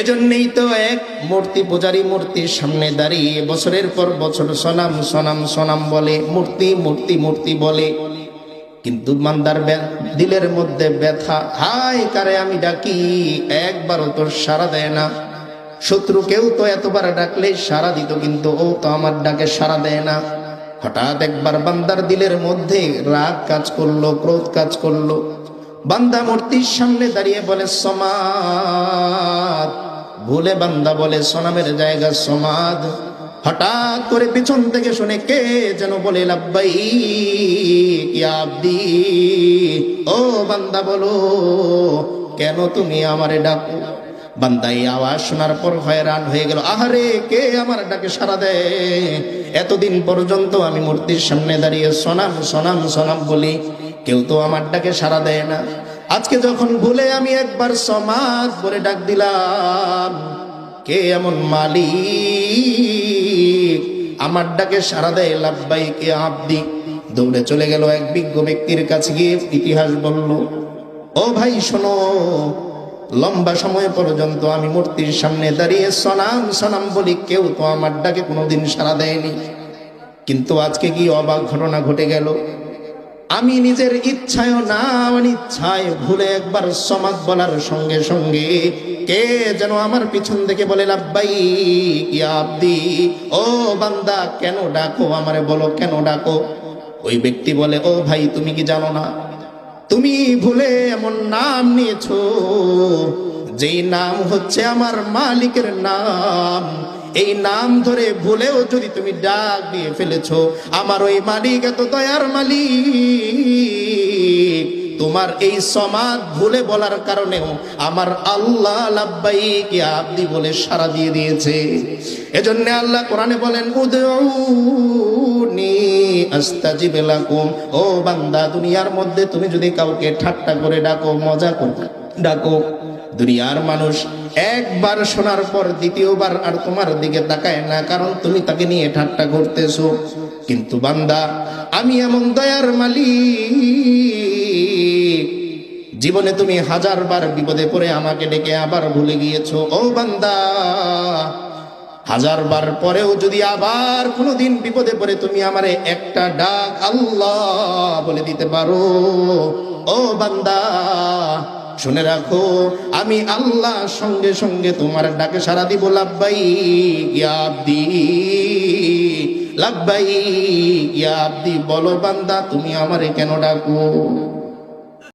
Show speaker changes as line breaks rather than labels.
এজন্যই তো এক মূর্তি পূজারী মূর্তির সামনে দাঁড়িয়ে বছরের পর বছর সনাম সনাম সনাম বলে, মূর্তি মূর্তি মূর্তি বলে। কিন্তু মান্দার দিলের মধ্যে ব্যথা হাই কারে আমি ডাকি, একবারও তোর সারা দেয় না। শত্রু কেউ তো এতবার ডাকলে সারা দিত, কিন্তু ও তো আমার ডাকে সারা দেয় না। হঠাৎ একবার বান্দার দিলের মধ্যে রাগ কাজ করল, ক্রোধ কাজ করল। বান্দা মূর্তির সামনে দাঁড়িয়ে বলে, সমাদ। ভুলে বান্দা বলে, সোনামের জায়গা সমাদ। হঠাৎ করে পিছন থেকে শুনে কে যেন বলে লাব্বাই আব্দি। ও বান্দা বলো, কেন তুমি আমারে ডাকো? বান্দা এই আওয়াজ শোনার পর হয়রান হয়ে গেল, আহারে, কে আমার ডাকে সারা দেয়? এতদিন পর্যন্ত আমি মূর্তির সামনে দাঁড়িয়ে সোনাম সোনাম সোনাম বলি কেউ তো আমার ডাকে সারা দেয় না। আজকে যখন ভুলে আমি একবার সমাজ করে ডাক দিলাম, কে এমন মালিক? আমার ডাকে সারা দেয় লাভবাই কে আব্দি। দৌড়ে চলে গেল এক বিজ্ঞ ব্যক্তির কাছে গিয়ে ইতিহাস বলল, ও ভাই, শোনো, লম্বা সময় পর্যন্ত আমি মূর্তির সামনে দাঁড়িয়ে সনাম সনাম বলি, কেউ তো আমার ডাকে কোনোদিন সারা দেয়নি। কিন্তু আজকে কি অবাক ঘটনা ঘটে গেল? আমি নিজের ইচ্ছায় না অনিচ্ছায় ভুলে একবার সমাজ বলার সঙ্গে সঙ্গে কে যেন আমার পিছন থেকে বলে, লাব্বাই আব্দি? ও বান্দা, কেন ডাকো? আমারে বলো, কেন ডাকো? ওই ব্যক্তি বলে, ও ভাই, তুমি কি জানো না? তুমি ভুলে এমন নাম নিয়েছো, যেই নাম হচ্ছে আমার মালিকের নাম। এই নাম ধরে ভুলেও যদি তুমি ডাক দিয়ে ফেলেছো, আমার ওই মালিক এত দয়ার মালিক। তোমার এই সমাজ ভুলে বলার কারণেও আমার আল্লাহ লাব্বাইক আব্দি বলে সারা দিয়ে দিয়েছে। এজন্য আল্লাহ কোরআনে বলেন ও বান্দা, দুনিয়ার মধ্যে তুমি যদি কাউকে ঠাট্টা করে ডাকো, মজা করে ডাকো। দুনিয়ার মানুষ একবার শোনার পর দ্বিতীয়বার আর তোমার দিকে তাকায় না, কারণ তুমি তাকে নিয়ে ঠাট্টা করতেছো। কিন্তু বান্দা, আমি এমন দয়ার মালিক। জীবনে তুমি হাজার বার বিপদে পড়ে আমাকে ডেকে আবার ভুলে গিয়েছো। ও বান্দা হাজার বার পরেও যদি আবার কোনোদিন বিপদে পড়ে তুমি আমারে একটা ডাক আল্লাহ বলে দিতে পারো। ও বান্দা শুনে রাখো, আমি আল্লাহ সঙ্গে সঙ্গে তোমার ডাকে সারা দিব, লাভবাই ইয়াব্দি লাভবাই ইয়াব্দি বলো বান্দা, তুমি আমারে কেন ডাকো?